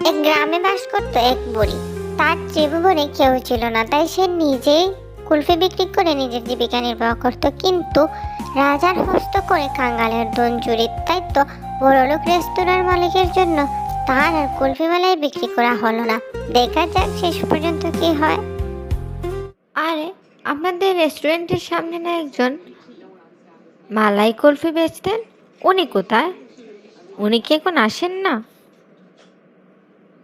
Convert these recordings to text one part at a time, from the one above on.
এক গ্রামে বাস করতো এক বুড়ি। তার জীবনে কেউ ছিল না, তাই সে নিজেই কুলফি বিক্রি করে নিজের জীবিকা নির্বাহ করত। কিন্তু রাজার হস্ত করে কাঙ্গালের দন চুরির দায়িত্ব বড়লোক রেস্তোরাঁর মালিকের জন্য তার আর কুলফি মেলায় বিক্রি করা হলো না। দেখা যাক শেষ পর্যন্ত কি হয়। আরে, আমাদের রেস্টুরেন্টের সামনে না একজন মালাই কুলফি বেচতেন? উনি কোথায়? উনি কি এখন আসেন না?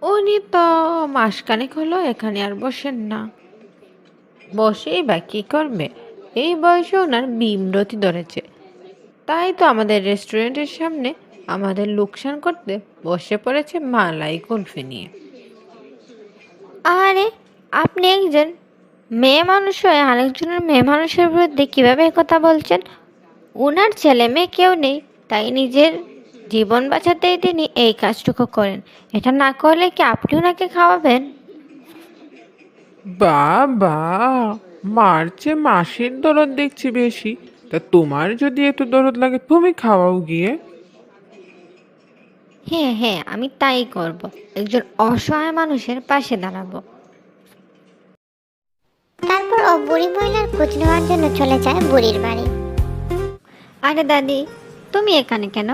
উনি তো মাসখানেক হলো এখানে আর বসেন না। বসেই বা কী করবে? এই বয়সে ওনার বিমরতি ধরেছে। তাই তো আমাদের রেস্টুরেন্টের সামনে আমাদের লোকসান করতে বসে পড়েছে মালাই কুলফি নিয়ে। আরে, আপনি একজন মেয়ে মানুষ হয়ে আরেকজনের মেয়ে মানুষের বিরুদ্ধে কীভাবে কথা বলছেন? ওনার ছেলে মেয়ে কেউ নেই, তাই নিজের জীবন বাঁচাতেই তিনি এই কাজটুকু করেন। এটা না করলে কি আপনি ওনাকে খাওয়াবেন? বাবা মার চেয়ে মাসির দরদ দেখছি বেশি। তা তোমার যদি এত দরদ লাগে তুমি খাওয়াও গিয়ে। হ্যাঁ হ্যাঁ আমি তাই করব। একজন অসহায় মানুষের পাশে দাঁড়াবো। তারপর ও বুড়ি মহিলার খোঁজ নেওয়ার জন্য চলে যায় বুড়ির বাড়ি। আরে দাদি তুমি এখানে কেন?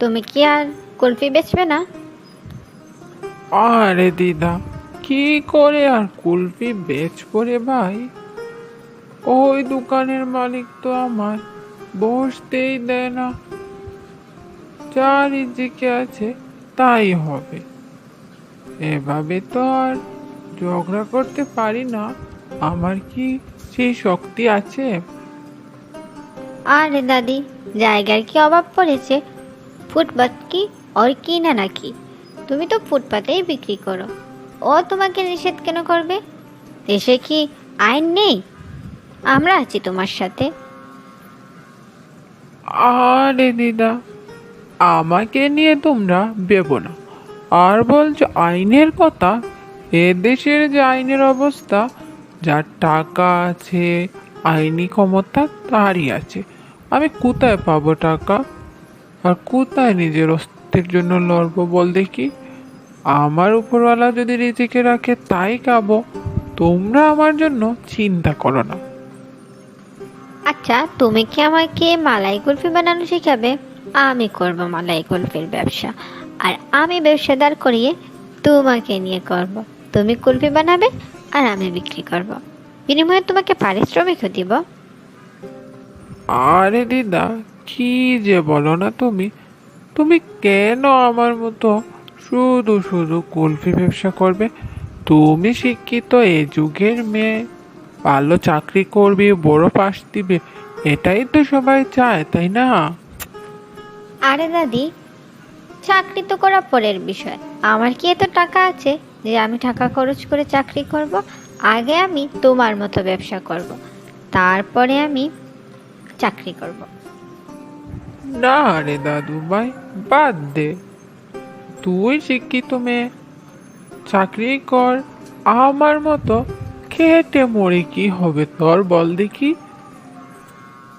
তুমি কি আর কুলফি বেচবে না? আরে দিদা কি করে আর কুলফি বেচ পড়ে ভাই? ওই দোকানের মালিক তো আমার বসতেই দেয় না। যার ইজিকে আছে তাই হবে। এভাবে তো আর ঝগড়া করতে পারি না। আমার কি সেই শক্তি আছে? আরে দাদি জায়গার কি অভাব পড়েছে? ফুটপাত কি ওর কি না নাকি? তুমি তো ফুটপাতেই বিক্রি করো। ও তোমাকে নিষেধ কেন করবে? দেশে কি আইন নেই? আমরা আছি তোমার সাথে। আরে দিদা, আমাকে নিয়ে তোমরা ভেবো না। আর বলছো আইনের কথা? এ দেশের যে আইনের অবস্থা, যার টাকা আছে, আইনি ক্ষমতা তারই আছে। আমি কোথায় পাবো টাকা? আর কোথায় নিজের অস্তিত্বের জন্য লড়বো বল দেখি? আমার উপরওয়ালা যদি রিজিকে রাখে তাই খাব তোমরা আমার জন্য চিন্তা করো না। আচ্ছা তুমি কি আমাকে মালাই কুলফি বানানো শেখাবে? আমি করব মালাই কুলফির ব্যবসা। আর আমি ব্যবসাদার করিয়ে তোমাকে নিয়ে করব। তুমি কুলফি বানাবে আর আমি বিক্রি করব। বিনিময়ে তোমাকে পারিশ্রমিকও দিব। আরে দিদা কি যে বলো না তুমি? তুমি কেন আমার মতো শুধু শুধু কুলফি ব্যবসা করবে? তুমি শিক্ষিত এ যুগের মেয়ে। ভালো চাকরি করবে, বড় পাশ দিবে, এটাই তো সবাই চায়, তাই না? আরে দাদি, চাকরি তো করা পরের বিষয়। আমার কি এত টাকা আছে যে আমি টাকা খরচ করে চাকরি করব? আগে আমি তোমার মতো ব্যবসা করব। তারপরে আমি চাকরি করব। না রে দাদু ভাই, বাদ দে। তুই শিক্ষিত মেয়ে, চাকরি কর, আমার মতো খেটে মরে কি হবে তোর বল দেখি।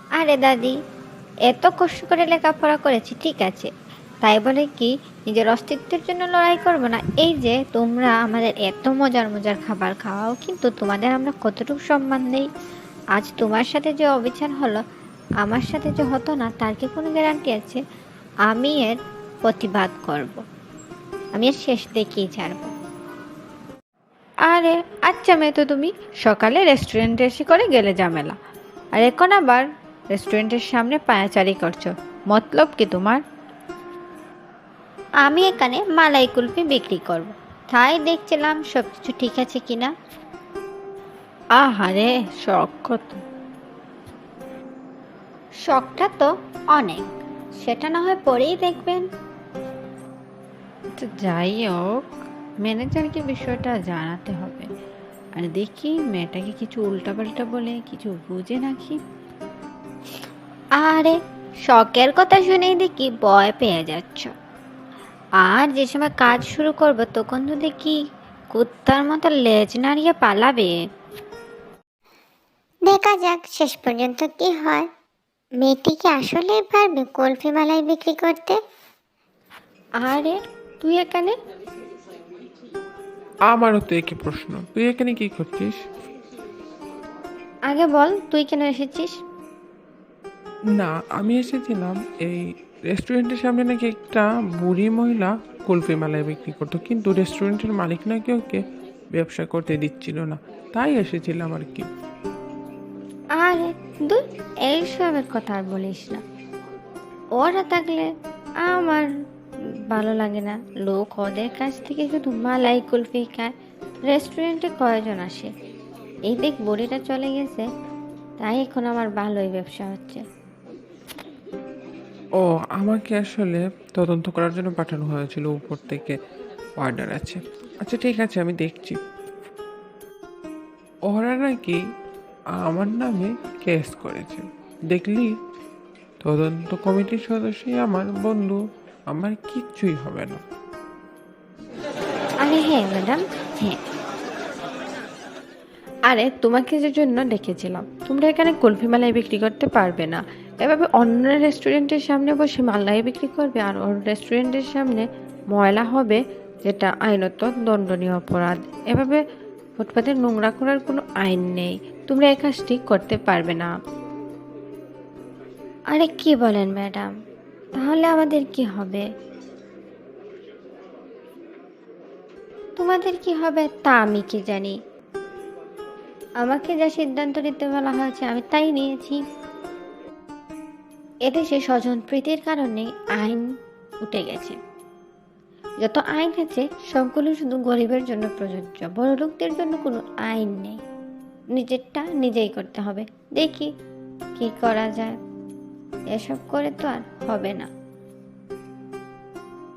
আরে দাদি, এত কষ্ট করে লেখাপড়া করেছি, ঠিক আছে। তাই বলে কি, নিজের অস্তিত্বের জন্য লড়াই করব না। এই যে, তোমরা আমাদের এত মজার মজার খাবার খাওয়াও, কিন্তু তোমাদের আমরা কতটুকু সম্মান দেই? আজ তোমার সাথে যে অবিচার হলো আমার সাথে যে হতো না তার কি কোনো গ্যারান্টি আছে? আমি এর প্রতিবাদ করব। আমি এর শেষ দেখেই ছাড়বো। আরে আচ্ছা মেয়ে তো তুমি সকালে রেস্টুরেন্টে এসে করে গেলে ঝামেলা। আর এখন আবার রেস্টুরেন্টের সামনে পায়াচারি করছ। মতলব কি তোমার? আমি এখানে মালাই কুলফি বিক্রি করব। তাই দেখছিলাম সব কিছু ঠিক আছে কিনা। আহারে শখ কত। শখটা তো অনেক। সেটা না হয় পরেই দেখবেন। তো যাই হোক ম্যানেজারকে বিষয়টা জানাতে হবে। আর দেখি মেয়েটাকে কিছু উল্টাপাল্টা বলে কিছু বুঝে নাকি। আরে শখের কথা শুনেই দেখি ভয় পেয়ে যাচ্ছ। আর যে সময় কাজ শুরু করব তখন তো দেখি কুত্তার মতো লেজ নাড়িয়ে পালাবে। দেখা যাক শেষ পর্যন্ত কি হয়। মেয়েটি কি আসলেই পারবে কলফি মালাই বিক্রি করতে? আরে তুই এখানে? আমারও তো একই প্রশ্ন। তুই এখানে কি করছিস? আগে বল তুই কেন এসেছিস? না আমি এসেছিলাম এই রেস্টুরেন্টের সামনে নাকি একটা বুড়ি মহিলা কুলফি মালাই বিক্রি করতো কিন্তু রেস্টুরেন্টের মালিক নাকি ওকে ব্যবসা করতে দিচ্ছিল না। তাই এসেছিলাম আর কি। আরে দূর এইসবের কথা আর বলিস না। ওরা থাকলে আমার ভালো লাগে না। লোক ওদের কাছ থেকে শুধু মালাই কুলফি খায়। রেস্টুরেন্টে কয়জন আসে? এই দেখ বুড়িটা চলে গেছে, তাই এখন আমার ভালোই ব্যবসা হচ্ছে। ও, আমাকে আসলে তদন্ত করার জন্য পাঠানো হয়েছিল উপর থেকে অর্ডার আছে। আচ্ছা ঠিক আছে, আমি দেখছি। ওরা নাকি আমার নামে কেস করেছে। দেখলি? তদন্ত কমিটির সদস্যই আমার বন্ধু। আমার কিচ্ছুই হবে না। আরে হ্যাঁ ম্যাডাম হ্যাঁ। আরে, তোমাকে যে জন্য ডেকেছিলাম, তোমরা এখানে কুলফি মালাই বিক্রি করতে পারবে না। এভাবে অন্য রেস্টুরেন্টের সামনে বসে মালাই বিক্রি করবে আর ওর রেস্টুরেন্টের সামনে ময়লা হবে, যেটা আইনত দণ্ডনীয় অপরাধ। এভাবে ফুটপাতে নোংরা করার কোনো আইন নেই। তোমরা এই কাজটি করতে পারবে না। আরে কি বলেন ম্যাডাম? তাহলে আমাদের কি হবে? তোমাদের কি হবে তা আমি কি জানি। আমাকে যা সিদ্ধান্ত নিতে বলা হয়েছে, আমি তাই নিয়েছি। এদেশে স্বজন প্রীতির কারণে আইন উঠে গেছে। যত আইন আছে সবগুলো শুধু গরিবের জন্য প্রযোজ্য, বড় লোকদের জন্য কোনো আইন নেই। নিজেরটা নিজেই করতে হবে। দেখি কি করা যায়। এসব করে তো আর হবে না।